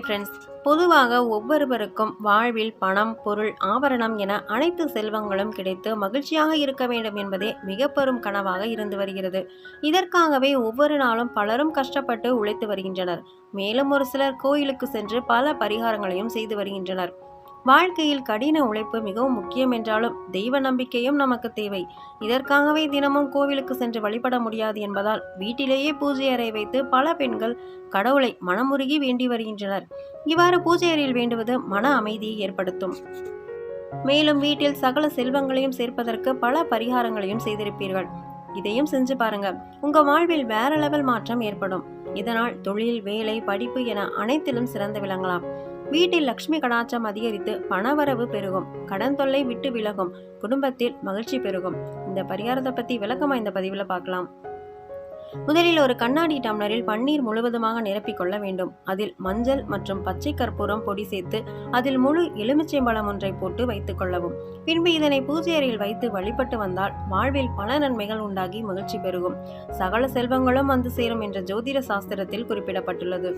Friends பொதுவாக ஒவ்வொருவருக்கும் வாழ்வில் பணம் பொருள் ஆபரணம் என அனைத்து செல்வங்களும் கிடைத்து மகிழ்ச்சியாக இருக்க வேண்டும் என்பதே மிக பெரும் கனவாக இருந்து வருகிறது. இதற்காகவே ஒவ்வொரு நாளும் பலரும் கஷ்டப்பட்டு உழைத்து வருகின்றனர். மேலும் ஒரு சிலர் கோயிலுக்கு சென்று பல பரிகாரங்களையும் செய்து வருகின்றனர். வாழ்க்கையில் கடின உழைப்பு மிகவும் முக்கியம் என்றாலும் தெய்வ நம்பிக்கையும் நமக்கு தேவை. இதற்காகவே தினமும் கோவிலுக்கு சென்று வழிபட முடியாது என்பதால் வீட்டிலேயே பூஜை அறை வைத்து பல பெண்கள் கடவுளை மனமுருகி வேண்டி வருகின்றனர். இவ்வாறு பூஜை அறையில் வேண்டுவது மன அமைதியை ஏற்படுத்தும். மேலும் வீட்டில் சகல செல்வங்களையும் சேர்ப்பதற்கு பல பரிகாரங்களையும் செய்திருப்பீர்கள். இதையும் செஞ்சு பாருங்க. உங்க வாழ்வில் வேற லெவல் மாற்றம் ஏற்படும். இதனால் தொழில் வேலை படிப்பு என அனைத்திலும் சிறந்து விளங்கலாம். வீட்டில் லக்ஷ்மி கடாச்சம் அதிகரித்து பணவரவு பெருகும். கடன் தொல்லை விட்டு விலகும். குடும்பத்தில் மகிழ்ச்சி பெருகும். இந்த பரிகாரத்தை பத்தி விளக்கமா இந்த பதிவில் பார்க்கலாம். முதலில் ஒரு கண்ணாடி டம்ளரில் பன்னீர் முழுவதுமாக நிரப்பிக்கொள்ள வேண்டும். அதில் மஞ்சள் மற்றும் பச்சை கற்பூரம் பொடி சேர்த்து அதில் முழு எலுமிச்சைம்பழம் ஒன்றை போட்டு வைத்துக் கொள்ளவும். பின்பு இதனை பூஜை அறையில் வைத்து வழிபட்டு வந்தால் வாழ்வில் பல நன்மைகள் உண்டாகி மகிழ்ச்சி பெருகும். சகல செல்வங்களும் வந்து சேரும் என்ற ஜோதிட சாஸ்திரத்தில் குறிப்பிடப்பட்டுள்ளது.